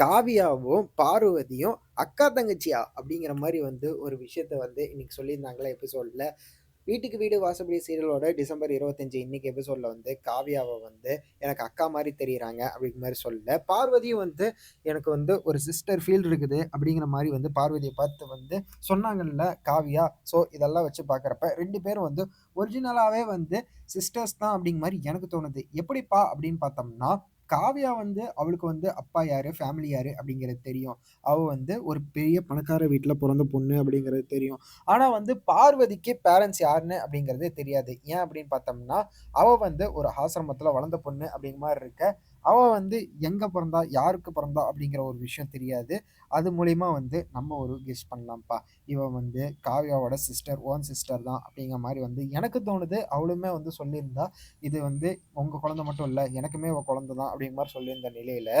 காவியாவும், பார்வதியும் அக்கா, தங்கச்சியா? அப்படிங்கிற மாதிரி வந்து ஒரு விஷயத்த வந்து இன்னைக்கு சொல்லியிருந்தாங்களா எபிசோடில் வீட்டுக்கு வீடு வாசப்படி சீரியலோட டிசம்பர் 25 இன்னைக்கு எபிசோடில் வந்து காவியாவை வந்து எனக்கு அக்கா மாதிரி தெரியிறாங்க அப்படிங்கிற மாதிரி சொல்ல, பார்வதியும் வந்து எனக்கு வந்து ஒரு சிஸ்டர் ஃபீல் இருக்குது அப்படிங்கிற மாதிரி வந்து பார்வதியை பார்த்து வந்து சொன்னாங்கல்ல காவியா. ஸோ இதெல்லாம் வச்சு பார்க்குறப்ப ரெண்டு பேரும் வந்து ஒரிஜினலாகவே வந்து சிஸ்டர்ஸ் தான் அப்படிங்கிற மாதிரி எனக்கு தோணுது. எப்படிப்பா அப்படின்னு பார்த்தோம்னா, காவியா வந்து அவளுக்கு வந்து அப்பா யாரு, ஃபேமிலி யாரு அப்படிங்கிறது தெரியும். அவ வந்து ஒரு பெரிய பணக்கார வீட்டில் பிறந்த பொண்ணு அப்படிங்கிறது தெரியும். ஆனால் வந்து பார்வதிக்கு பேரண்ட்ஸ் யாருன்னு அப்படிங்கிறதே தெரியாது. ஏன் அப்படின்னு பார்த்தோம்னா, அவ வந்து ஒரு ஆசிரமத்தில் வளர்ந்த பொண்ணு அப்படிங்கிற மாதிரி இருக்க. அவள் வந்து எங்கே பிறந்தா யாருக்கு பிறந்தா அப்படிங்கிற ஒரு விஷயம் தெரியாது. அது மூலிமா வந்து நம்ம ஒரு கெஸ் பண்ணலாம்ப்பா. இவன் வந்து காவியாவோட சிஸ்டர், ஓன் சிஸ்டர் தான் அப்படிங்கிற மாதிரி வந்து எனக்கு தோணுது. அவளுமே வந்து சொல்லியிருந்தா, இது வந்து உங்கள் குழந்தை மட்டும் இல்லை எனக்குமே அவள் குழந்தை தான் அப்படிங்கிற மாதிரி சொல்லியிருந்த நிலையில்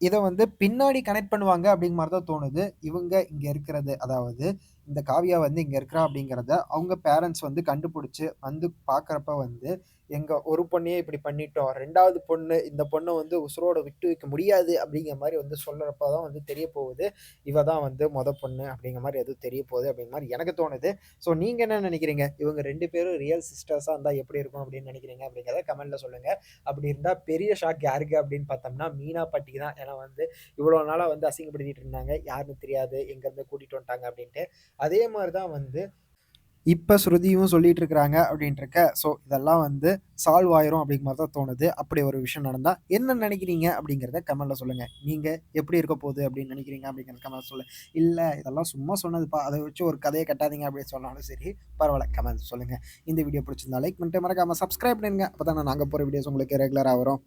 இதை வந்து பின்னாடி கனெக்ட் பண்ணுவாங்க அப்படிங்கிற மாதிரி தான் தோணுது. இவங்க இங்கே இருக்கிறது அதாவது இந்த காவியா வந்து இங்கே இருக்கிறா அப்படிங்கிறத அவங்க பேரண்ட்ஸ் வந்து கண்டுபிடிச்சி வந்து பார்க்குறப்ப வந்து, எங்க ஒரு பொண்ணையே இப்படி பண்ணிட்டோம். ரெண்டாவது பொண்ணு இந்த பொண்ணை வந்து உசுரோட விட்டு வைக்க முடியாது அப்படிங்கிற மாதிரி வந்து சொல்றப்ப தான் வந்து தெரிய போகுது. இவ தான் வந்து மொத பொண்ணு அப்படிங்கிற மாதிரி எதுவும் தெரிய போகுது அப்படிங்கிற மாதிரி எனக்கு தோணுது. ஸோ நீங்க என்ன நினைக்கிறீங்க? இவங்க ரெண்டு பேரும் ரியல் சிஸ்டர்ஸா இருந்தா எப்படி இருக்கும் அப்படின்னு நினைக்கிறீங்க? அப்படிங்கிறத கமெண்ட்ல சொல்லுங்க. அப்படி இருந்தா பெரிய ஷாக் யாருக்கு அப்படின்னு பார்த்தோம்னா, மீனா பட்டி தான். ஏன்னா வந்து இவ்வளோ நாளா வந்து அசிங்கப்படுத்திட்டு இருந்தாங்க. யாருன்னு தெரியாது. எங்கேருந்து கூட்டிட்டு வந்துட்டாங்க அப்படின்ட்டு. அதே மாதிரி தான் வந்து இப்போ ஸ்ருதியும் சொல்லிட்டு இருக்கிறாங்க அப்படின்ட்டு இருக்க. ஸோ இதெல்லாம் வந்து சால்வ் ஆயிரும் அப்படிங்கிற மாதிரி தான் தோணுது. அப்படி ஒரு விஷயம் நடந்தா என்ன நினைக்கிறீங்க? அப்படிங்கிறத கமெண்ட்ல சொல்லுங்க. நீங்க எப்படி இருக்க போகுது அப்படின்னு நினைக்கிறீங்க? அப்படிங்கிறத கமெண்ட் சொல்லுங்க. இல்லை இதெல்லாம் சும்மா சொன்னதுப்பா. அதை வச்சு ஒரு கதையை கட்டாதீங்க அப்படின்னு சொன்னாலும் சரி, பரவாயில்ல கமெண்ட் சொல்லுங்க. இந்த வீடியோ பிடிச்சிருந்தா லைக் பண்ணிட்டு மறக்காம சப்ஸ்கிரைப் பண்ணிருங்க. தான் நாங்கள் போகிற வீடியோஸ் உங்களுக்கு ரெகுலராக வரும்.